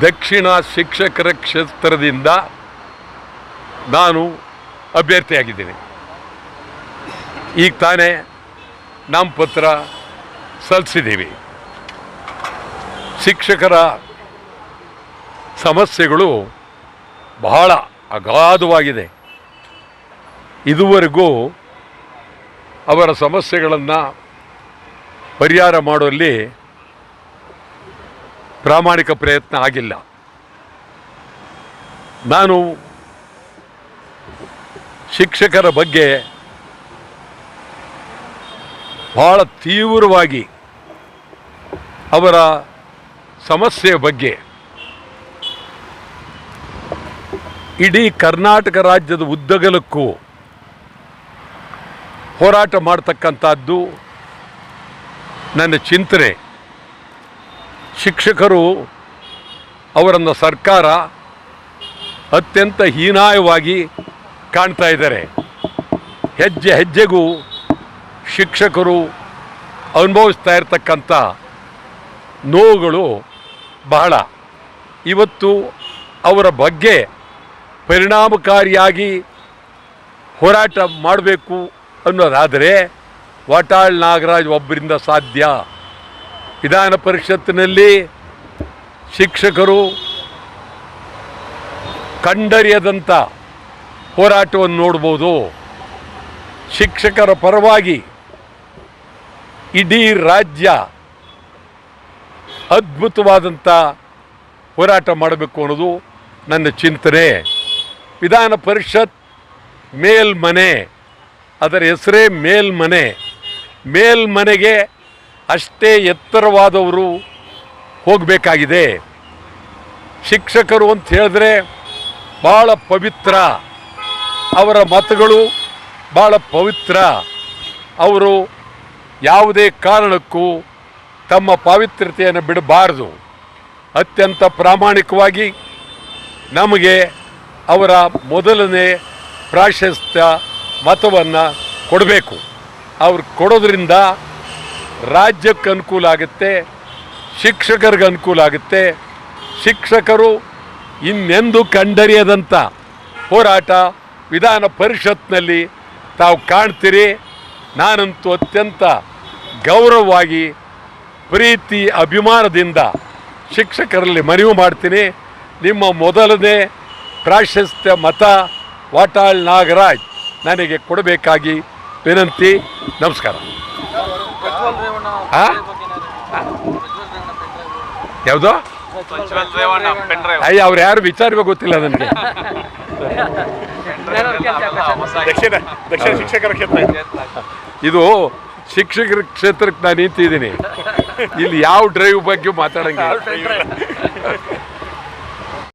ದಕ್ಷಿಣ ಶಿಕ್ಷಕರ ಕ್ಷೇತ್ರದಿಂದ ನಾನು ಅಭ್ಯರ್ಥಿಯಾಗಿದ್ದೀನಿ. ಈಗ ತಾನೇ ನಾಮಪತ್ರ ಸಲ್ಲಿಸಿದ್ದೀವಿ. ಶಿಕ್ಷಕರ ಸಮಸ್ಯೆಗಳು ಬಹಳ ಅಗಾಧವಾಗಿದೆ. ಇದುವರೆಗೂ ಅವರ ಸಮಸ್ಯೆಗಳನ್ನು ಪರಿಹಾರ ಮಾಡುವಲ್ಲಿ ಪ್ರಾಮಾಣಿಕ ಪ್ರಯತ್ನ ಆಗಿಲ್ಲ. ನಾನು ಶಿಕ್ಷಕರ ಬಗ್ಗೆ ಭಾಳ ತೀವ್ರವಾಗಿ ಅವರ ಸಮಸ್ಯೆಯ ಬಗ್ಗೆ ಇಡೀ ಕರ್ನಾಟಕ ರಾಜ್ಯದ ಉದ್ದಗಲಕ್ಕೂ ಹೋರಾಟ ಮಾಡ್ತಕ್ಕಂಥದ್ದು ನನ್ನ ಚಿಂತನೆ. ಶಿಕ್ಷಕರು ಅವರನ್ನು ಸರ್ಕಾರ ಅತ್ಯಂತ ಹೀನಾಯವಾಗಿ ಕಾಣ್ತಾ ಇದ್ದಾರೆ. ಹೆಜ್ಜೆ ಹೆಜ್ಜೆಗೂ ಶಿಕ್ಷಕರು ಅನುಭವಿಸ್ತಾ ಇರತಕ್ಕಂಥ ನೋವುಗಳು ಬಹಳ. ಇವತ್ತು ಅವರ ಬಗ್ಗೆ ಪರಿಣಾಮಕಾರಿಯಾಗಿ ಹೋರಾಟ ಮಾಡಬೇಕು ಅನ್ನೋದಾದರೆ ವಾಟಾಳ್ ನಾಗರಾಜ್ ಒಬ್ಬರಿಂದ ಸಾಧ್ಯ. ವಿಧಾನ ಪರಿಷತ್ತಿನಲ್ಲಿ ಶಿಕ್ಷಕರು ಕಂಡರಿಯದಂಥ ಹೋರಾಟವನ್ನು ನೋಡ್ಬೋದು. ಶಿಕ್ಷಕರ ಪರವಾಗಿ ಇಡೀ ರಾಜ್ಯ ಅದ್ಭುತವಾದಂಥ ಹೋರಾಟ ಮಾಡಬೇಕು ಅನ್ನೋದು ನನ್ನ ಚಿಂತನೆ. ವಿಧಾನ ಪರಿಷತ್ ಮೇಲ್ಮನೆ, ಅದರ ಹೆಸರೇ ಮೇಲ್ಮನೆ. ಮೇಲ್ಮನೆಗೆ ಅಷ್ಟೇ ಎತ್ತರವಾದವರು ಹೋಗಬೇಕಾಗಿದೆ. ಶಿಕ್ಷಕರು ಅಂತ ಹೇಳಿದ್ರೆ ಭಾಳ ಪವಿತ್ರ. ಅವರ ಮತಗಳು ಭಾಳ ಪವಿತ್ರ. ಅವರು ಯಾವುದೇ ಕಾರಣಕ್ಕೂ ತಮ್ಮ ಪಾವಿತ್ರ್ಯತೆಯನ್ನು ಬಿಡಬಾರದು. ಅತ್ಯಂತ ಪ್ರಾಮಾಣಿಕವಾಗಿ ನಮಗೆ ಅವರ ಮೊದಲನೇ ಪ್ರಾಶಸ್ತ್ಯ ಮತವನ್ನು ಕೊಡಬೇಕು. ಅವ್ರು ಕೊಡೋದ್ರಿಂದ ರಾಜ್ಯಕ್ಕೆ ಅನುಕೂಲ ಆಗುತ್ತೆ, ಶಿಕ್ಷಕರಿಗೆ ಅನುಕೂಲ ಆಗುತ್ತೆ. ಶಿಕ್ಷಕರು ಇನ್ನೆಂದು ಕಂಡರಿಯದಂಥ ಹೋರಾಟ ವಿಧಾನ ಪರಿಷತ್ನಲ್ಲಿ ತಾವು ಕಾಣ್ತೀರಿ. ನಾನಂತೂ ಅತ್ಯಂತ ಗೌರವವಾಗಿ, ಪ್ರೀತಿ, ಅಭಿಮಾನದಿಂದ ಶಿಕ್ಷಕರಲ್ಲಿ ಮನವಿ ಮಾಡ್ತೀನಿ. ನಿಮ್ಮ ಮೊದಲನೇ ಪ್ರಾಶಸ್ತ್ಯ ಮತ ವಾಟಾಳ್ ನಾಗರಾಜ್ ನನಗೆ ಕೊಡಬೇಕಾಗಿ ವಿನಂತಿ. ನಮಸ್ಕಾರ? ಯಾವುದೋ? ಅಯ್ಯ ಅವ್ರು ಯಾರು ವಿಚಾರಬೇಕು ಗೊತ್ತಿಲ್ಲ ನನಗೆ. ದಕ್ಷಿಣ ದಕ್ಷಿಣ ಶಿಕ್ಷಕರ ಕ್ಷೇತ್ರ ಇದು. ಇದು ಶಿಕ್ಷಕರ ಕ್ಷೇತ್ರಕ್ಕೆ ನಾನು ನಿಂತಿದ್ದೀನಿ. ಇಲ್ಲಿ ಯಾವ ಡ್ರೈವ್ ಬಗ್ಗೆ ಮಾತಾಡಂಗಿಲ್ಲ.